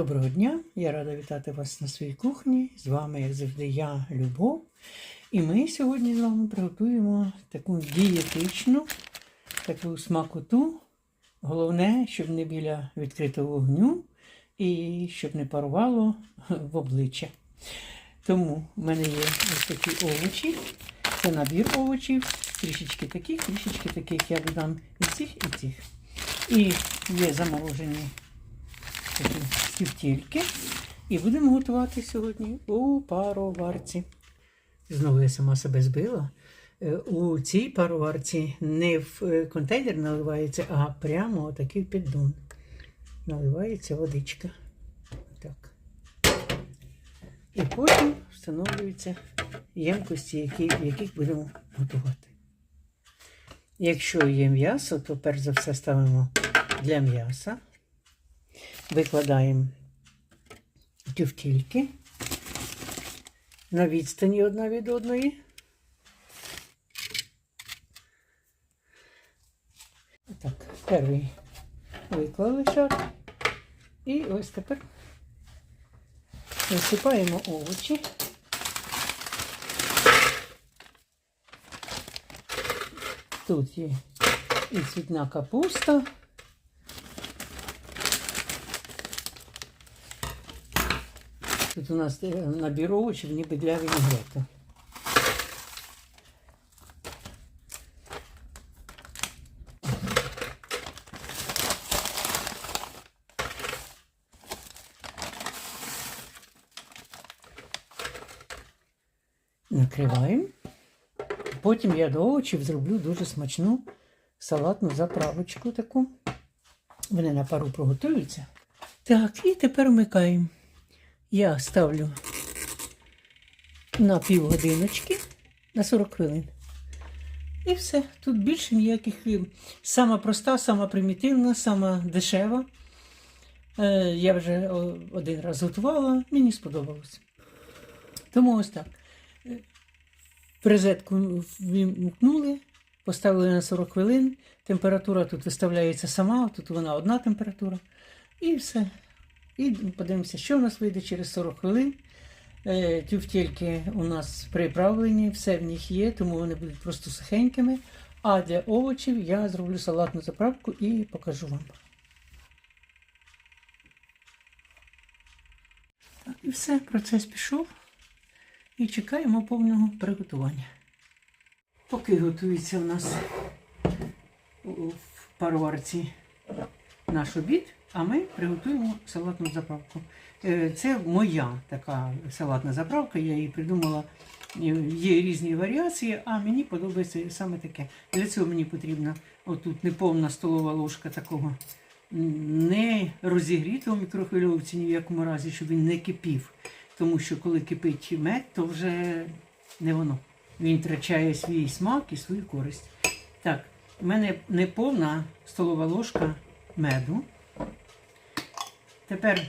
Доброго дня! Я рада вітати вас на своїй кухні. З вами, як завжди, я, Любов. І ми сьогодні з вами приготуємо таку дієтичну, таку смакоту. Головне, щоб не біля відкритого вогню і щоб не парувало в обличчя. Тому в мене є ось такі овочі. Це набір овочів, трішечки таких, трішечки таких. Я додам і цих, і цих. І є заморожені такі тівтільки. І будемо готувати сьогодні у пароварці. Знову я сама себе збила. Е, У цій пароварці не в е, контейнер наливається, а прямо отакий піддон. Наливається водичка. Так. І потім встановлюються ємкості, які, яких будемо готувати. Якщо є м'ясо, то перш за все ставимо для м'яса. Викладаємо тюфтільки на відстані одна від одної. Так, перший виклали шар. І ось тепер висипаємо овочі. Тут є і цвітна капуста. У нас е, набір овочів ніби для вінегрету. Накриваємо. Потім я до овочів зроблю дуже смачну салатну заправочку таку. Вони на пару приготуються. Так, і тепер вмикаємо. Я ставлю на півгодиночки на 40 хвилин. І все. Тут більше ніяких. е, Сама проста, сама примітивна, сама дешева. Е, Я вже один раз готувала, мені сподобалось. Тому ось так. Е, В розетку вімкнули, поставили на 40 хвилин. Температура тут виставляється сама, тут вона одна температура. І все. І подивимося, що у нас вийде через 40 хвилин. Е, Тюфтельки у нас приправлені, все в них є, тому вони будуть просто сухенькими. А для овочів я зроблю салатну заправку і покажу вам. Так, і все, процес пішов. І чекаємо повного приготування. Поки готується у нас в пароварці наш обід, а ми приготуємо салатну заправку. Е, Це моя така салатна заправка, я її придумала. Е, Є різні варіації, а мені подобається саме таке. Для цього мені потрібна отут неповна столова ложка такого не розігрітого мікрохвильовці ні в якому разі, щоб він не кипів. Тому що коли кипить мед, то вже не воно. Він втрачає свій смак і свою користь. Так, в мене неповна столова ложка меду. Тепер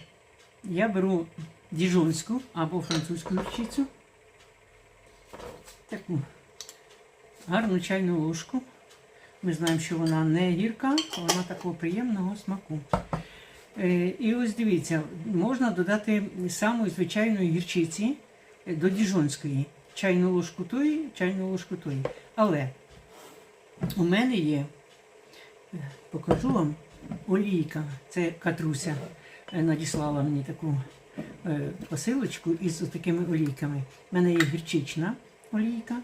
я беру діжонську або французьку гірчицю. Таку гарну чайну ложку. Ми знаємо, що вона не гірка, вона такого приємного смаку. Е, І ось дивіться, можна додати самої звичайної гірчиці до діжонської. Чайну ложку тої, чайну ложку тої. Але у мене є, покажу вам, олійка. Це Катруся надіслала мені таку е, посилочку із такими олійками. У мене є гірчична олійка.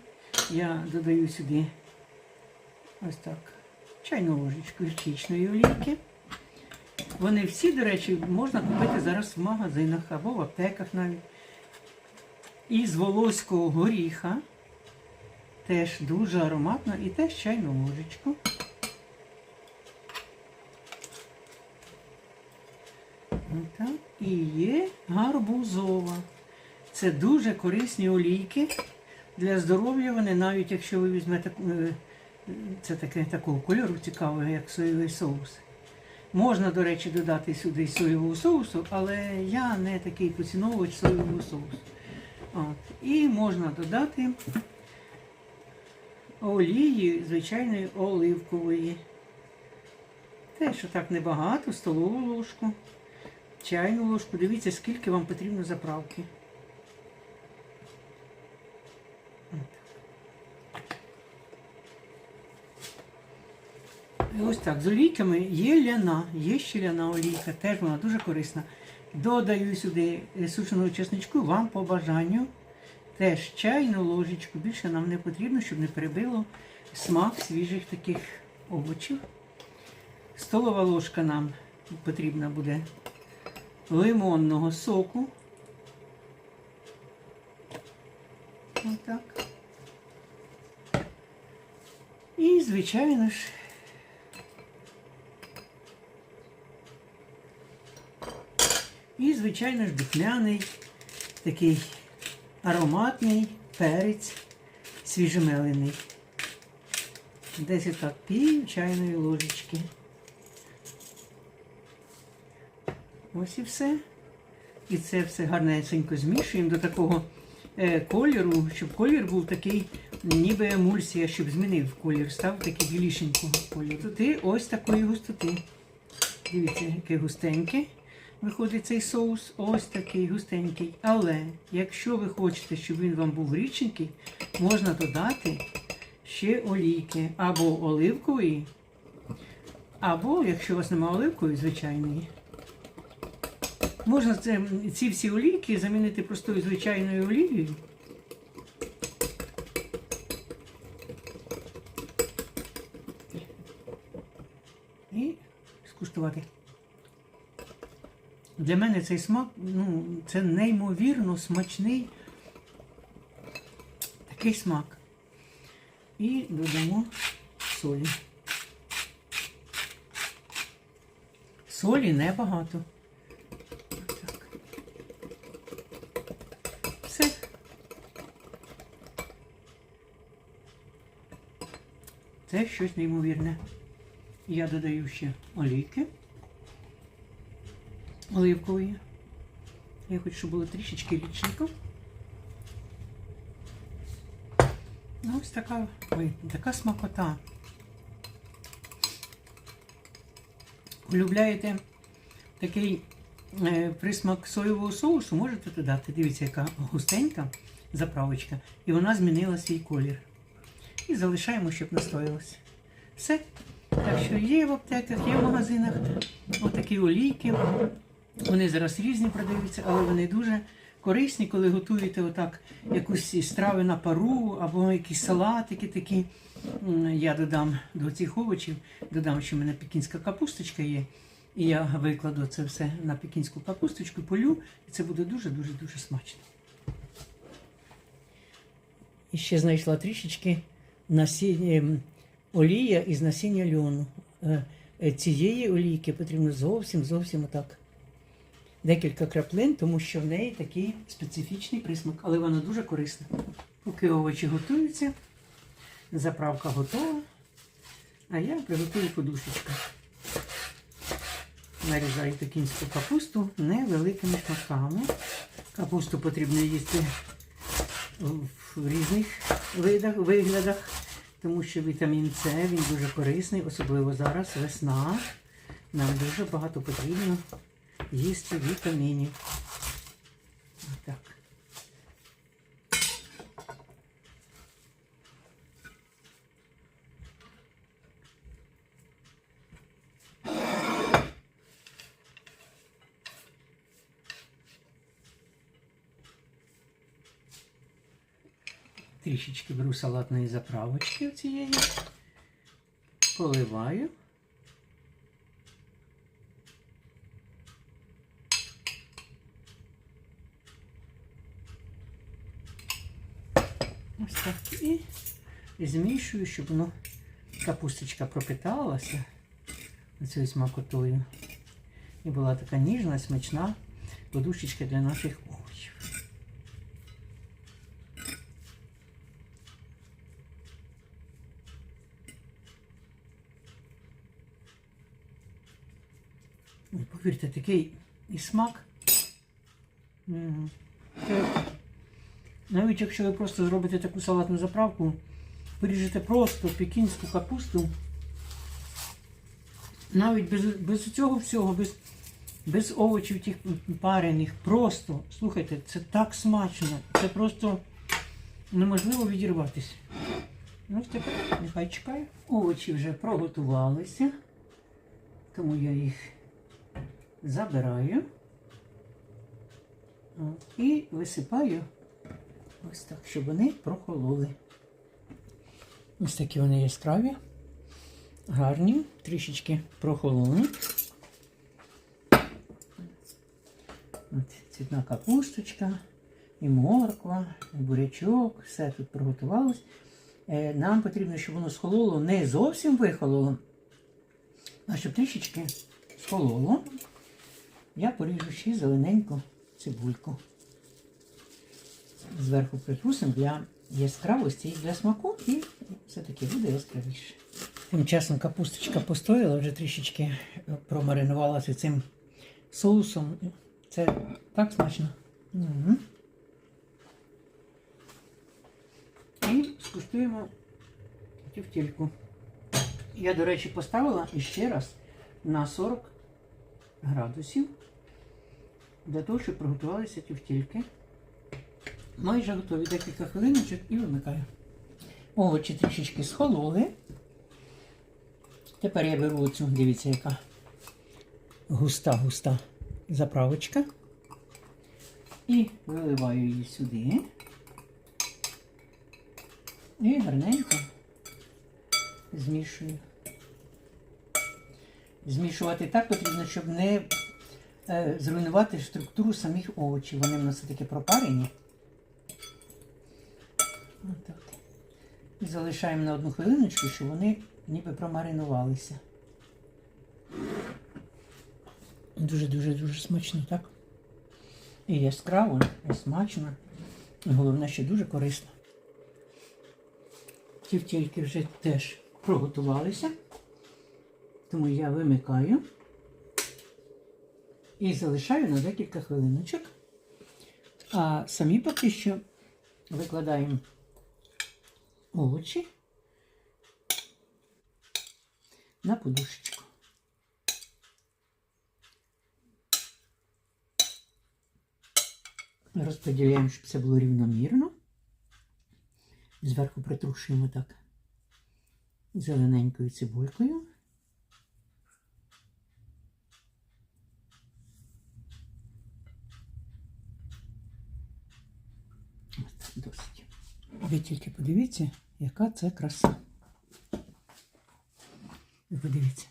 Я додаю сюди ось так чайну ложечку гірчичної олійки. Вони всі, до речі, можна купити зараз в магазинах або в аптеках навіть. І з волоського горіха. Теж дуже ароматно і теж чайну ложечку. І є гарбузова. Це дуже корисні олійки для здоров'я. Вони навіть якщо ви візьмете е, це таке такого кольору цікавого, як соєвий соус. Можна, до речі, додати сюди соєвого соусу, але я не такий поціновувач соєвого соусу. От. І можна додати олії, звичайної оливкової. Теж отак небагато, столову ложку. Чайну ложку. Дивіться, скільки вам потрібно заправки. І ось так, з олійками є ляна, є ще ляна олійка, теж вона дуже корисна. Додаю сюди сушеного чесничку вам по бажанню. Теж чайну ложечку. Більше нам не потрібно, щоб не перебило смак свіжих таких овочів. Столова ложка нам потрібна буде лимонного соку. Отак. І, звичайно ж, і, звичайно ж, духмяний, такий ароматний перець свіжемелений. Десь отак пів чайної ложечки. Ось і все. І це все гарнесенько змішуємо до такого е, кольору, щоб колір був такий, ніби емульсія, щоб змінив колір, став такий білішенького кольору. Тут ось такої густоти. Дивіться, який густенький. Виходить цей соус, ось такий густенький. Але якщо ви хочете, щоб він вам був рідшенький, можна додати ще олійки або оливкової, або, якщо у вас немає оливкової, звичайної, можна це, ці всі олійки замінити простою звичайною олією. І скуштувати. Для мене цей смак, ну, це неймовірно смачний такий смак. І додамо солі. Солі небагато. Так. Все. Це щось неймовірне. Я додаю ще олійки оливкової. Я хочу, щоб було трішечки річненько. Ну, ось така, ой, така смакота. Полюбляєте такий е, присмак соєвого соусу, можете додати. Дивіться, яка густенька заправочка. І вона змінила свій колір. І залишаємо, щоб настоялося. Все. Так що є в аптеках, є в магазинах отакі олійки. Вони зараз різні продаються, але вони дуже корисні, коли готуєте отак якусь страви на пару або якісь салатики такі. Я додам до цих овочів, додам, що в мене пекінська капусточка є. І я викладу це все на пекінську капусточку, полю, і це буде дуже-дуже дуже смачно. І ще знайшла трішечки насіння, ем, олія із насіння льону. Е, е, Цієї олійки потрібно зовсім зовсім отак. Декілька краплин, тому що в неї такий специфічний присмак, але вона дуже корисна. Поки овочі готуються, заправка готова, а я приготую подушечку. Нарізаю пекінську капусту невеликими шматками. Капусту потрібно їсти в різних видах, виглядах, тому що вітамін С він дуже корисний, особливо зараз весна. Нам дуже багато потрібно їсти вітамінів. Так. Трішечки беру салатної заправочки цієї, поливаю. Ось так. І змішую, щоб воно капусточка пропиталася цією смакотою. І була така ніжна, смачна подушечка для наших овочів. Ой, Повірте, такий і смак. Навіть якщо ви просто зробите таку салатну заправку, поріжете просто пекінську капусту, навіть без, без цього всього, без без овочів тих парених. Просто, слухайте, це так смачно. Це просто неможливо відірватися. Ну, тепер нехай чекає. Овочі вже проготувалися, тому я їх забираю і висипаю ось так, щоб вони прохололи. Ось такі вони яскраві, гарні, трішечки прохололи. Цвітна капусточка, і морква, і бурячок, все тут приготувалось. Е, Нам потрібно, щоб воно схололо, не зовсім вихололо, а щоб трішечки схололо. Я поріжу ще зелененьку цибульку. Зверху притрусимо для яскравості і для смаку, і все-таки буде яскравіше. Тим часом капусточка постояла, вже трішечки промаринувалася цим соусом. Це так смачно. Угу. І скуштуємо тівтільку. Я, до речі, поставила іще раз на 40 градусів для того, щоб приготувалися тівтільки. Майже готові декілька хвилиночок і вимикаю. Овочі трішечки схололи. Тепер я беру оцю, дивіться, яка густа-густа заправочка. І виливаю її сюди. І гарненько змішую. Змішувати так потрібно, щоб не зруйнувати структуру самих овочів. Вони в нас таки пропарені. І залишаємо на одну хвилиночку, щоб вони ніби промаринувалися. Дуже-дуже дуже смачно, так? І яскраво, і смачно. І головне, що дуже корисно. Тівтільки вже теж проготувалися, тому я вимикаю і залишаю на декілька хвилиночок. А самі поки що викладаємо овочі на подушечку. Розподіляємо, щоб це було рівномірно. Зверху притрушуємо так зелененькою цибулькою. Ось так досить. Ви тільки подивіться, яка це краса. Ви подивіться,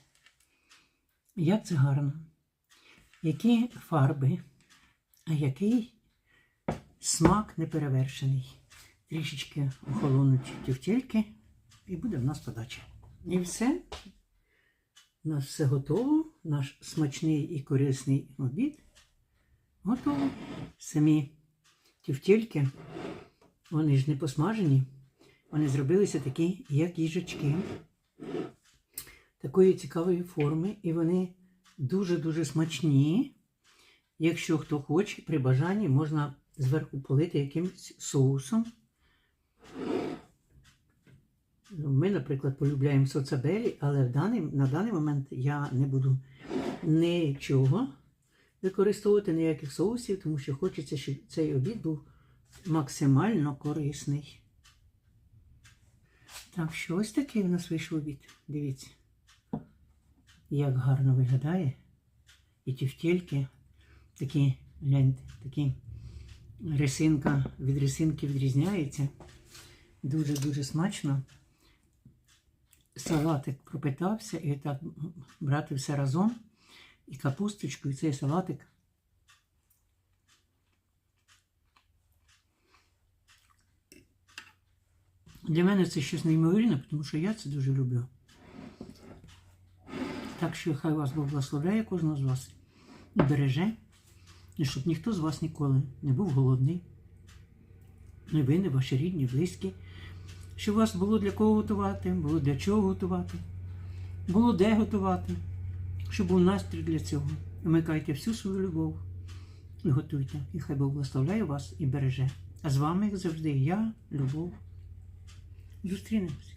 як це гарно. Які фарби, а який смак неперевершений. Трішечки охолонуть тівтільки і буде в нас подача. І все. У нас все готово. Наш смачний і корисний обід. Готово. Самі тівтільки, вони ж не посмажені. Вони зробилися такі, як їжачки. Такої цікавої форми. І вони дуже-дуже смачні. Якщо хто хоче, при бажанні можна зверху полити якимось соусом. Ну, Ми, наприклад, полюбляємо соцабелі, але в даний, на даний момент я не буду нічого використовувати ніяких соусів, тому що хочеться, щоб цей обід був максимально корисний. Так що ось такий у нас вийшов обід. Дивіться, як гарно виглядає. І тівтільки такі, гляньте, такі рисинка від рисинки відрізняється. Дуже-дуже смачно. Салатик пропитався і так брати все разом. І капусточку, і цей салатик. Для мене це щось неймовірне, тому що я це дуже люблю. Так що хай вас Бог благословляє кожного з вас і береже, і щоб ніхто з вас ніколи не був голодний. Не ви, не ваші рідні, близькі. Щоб у вас було для кого готувати, було для чого готувати, було де готувати, щоб був настрій для цього. Вмикайте всю свою любов і готуйте. І хай Бог благословляє вас і береже. А з вами, як завжди, я, Любов. Зустрінемось.